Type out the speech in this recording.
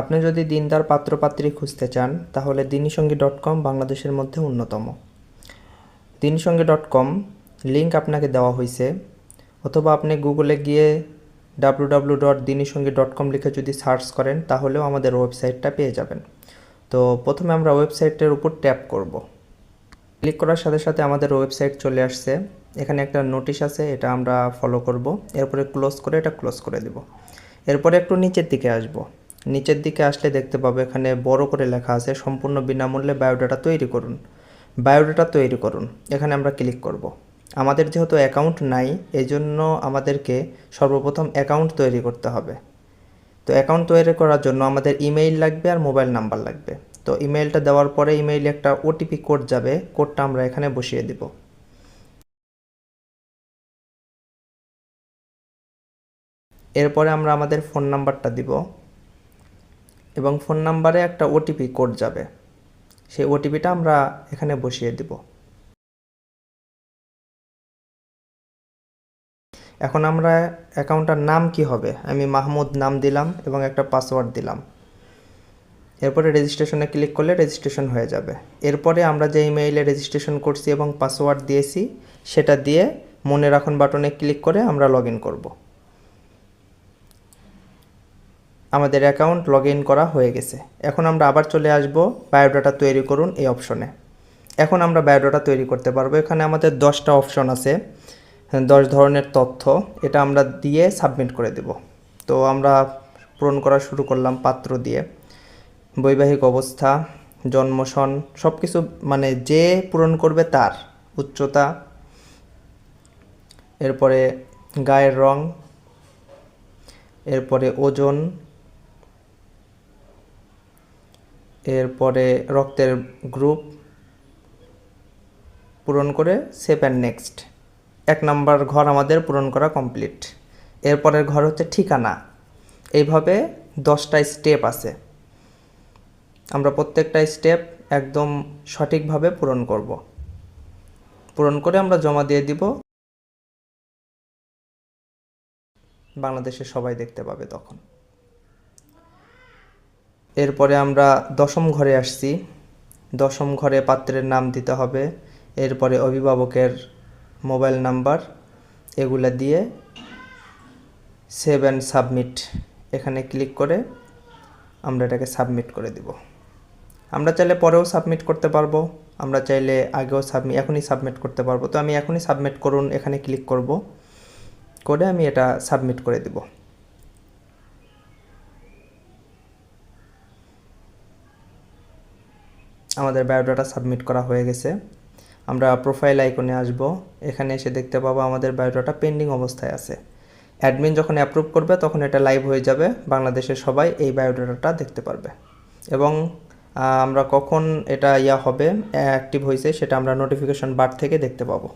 আপনি যদি দিনদার পাত্রপাত্রী খুঁজতে চান, তাহলে দিনীসঙ্গী ডট কম বাংলাদেশের মধ্যে অন্যতম। দিনীসঙ্গী ডট কম লিঙ্ক আপনাকে দেওয়া হয়েছে অথবা আপনি গুগলে গিয়ে ডাব্লু ডাব্লু ডট দিনীসঙ্গী ডট কম লিখে যদি সার্চ করেন, তাহলেও আমাদের ওয়েবসাইটটা পেয়ে যাবেন। তো প্রথমে আমরা ওয়েবসাইটের উপর ট্যাপ করব। ক্লিক করার সাথে সাথে আমাদের ওয়েবসাইট চলে আসছে। এখানে একটা নোটিশ আছে, এটা আমরা ফলো করব। এরপরে ক্লোজ করে, এটা ক্লোজ করে দেব। এরপরে একটু নিচের দিকে আসব। নিচের দিকে আসলে দেখতে পাবো, এখানে বড় করে লেখা আছে, সম্পূর্ণ বিনামূল্যে বায়োডাটা তৈরি করুন। বায়োডাটা তৈরি করুন। এখানে আমরা ক্লিক করব। আমাদের যেহেতু অ্যাকাউন্ট নাই এই জন্য আমাদেরকে সর্বপ্রথম অ্যাকাউন্ট তৈরি করতে হবে। তো অ্যাকাউন্ট তৈরি করার জন্য আমাদের ইমেইল লাগবে আর মোবাইল নাম্বার লাগবে। তো ইমেইলটা দেওয়ার পরে ইমেইলে একটা ওটিপি কোড যাবে, কোডটা আমরা এখানে বসিয়ে দিব। এরপরে আমরা আমাদের ফোন নাম্বারটা দিব। এবং ফোন নাম্বারে একটা ওটিপি কোড যাবে। সেই ওটিপিটা আমরা এখানে বসিয়ে দিব। এখন আমরা অ্যাকাউন্টটার নাম কি হবে? আমি মাহমুদ নাম দিলাম এবং একটা পাসওয়ার্ড দিলাম। এরপরে রেজিস্ট্রেশনে ক্লিক করলে রেজিস্ট্রেশন হয়ে যাবে। এরপরে আমরা যে ইমেইলে রেজিস্ট্রেশন করছি এবং পাসওয়ার্ড দিয়েছি, সেটা দিয়ে মনে রাখুন বাটনে ক্লিক করে আমরা লগ ইন করব। আমাদের অ্যাকাউন্ট লগ ইন করা হয়ে গেছে। এখন আমরা আবার চলে আসব বায়োডাটা তৈরি করুন এই অপশনে। এখন আমরা বায়োডাটা তৈরি করতে পারব। এখানে আমাদের দশটা অপশন আছে, দশ ধরনের তথ্য। এটা আমরা দিয়ে সাবমিট করে দেব। তো আমরা পূরণ করা শুরু করলাম পাত্র দিয়ে। বৈবাহিক অবস্থা, জন্মসন সব কিছু মানে যে পূরণ করবে তার উচ্চতা, এরপরে গায়ের রং, এরপরে ওজন এরপরে রক্তের গ্রুপ পূরণ করে সেভ অ্যান্ড নেক্সট। এক নাম্বার ঘর আমাদের পূরণ করা কমপ্লিট। এরপরের ঘর হচ্ছে ঠিকানা। এইভাবে দশটা স্টেপ আছে। আমরা প্রত্যেকটা স্টেপ একদম সঠিকভাবে পূরণ করব। পূরণ করে আমরা জমা দিয়ে দিব। বাংলাদেশের সবাই দেখতে পাবে তখন। এরপরে আমরা দশম ঘরে আসছি। দশম ঘরে পাত্রের নাম দিতে হবে। এরপরে অভিভাবকের মোবাইল নাম্বার এগুলা দিয়ে সেভ অ্যান্ড সাবমিট এখানে ক্লিক করে আমরা এটাকে সাবমিট করে দিব। আমরা চাইলে পরেও সাবমিট করতে পারব। আমরা চাইলে আগেও সাবমিট এখনই সাবমিট করতে পারব। তো আমি এখনই সাবমিট করুন, এখানে ক্লিক করব। করে আমি এটা সাবমিট করে দিব। আমাদের বায়োডাটা সাবমিট করা হয়ে গেছে। আমরা প্রোফাইল আইকনে আসব। এখানে এসে দেখতে পাবো আমাদের বায়োডাটা পেন্ডিং অবস্থায় আছে। অ্যাডমিন যখন অ্যাপ্রুভ করবে, তখন এটা লাইভ হয়ে যাবে। বাংলাদেশের সবাই এই বায়োডাটাটা দেখতে পারবে। এবং আমরা কখন এটা ইয়া হবে অ্যাক্টিভ হয়েছে সেটা আমরা নোটিফিকেশন বার থেকে দেখতে পাবো।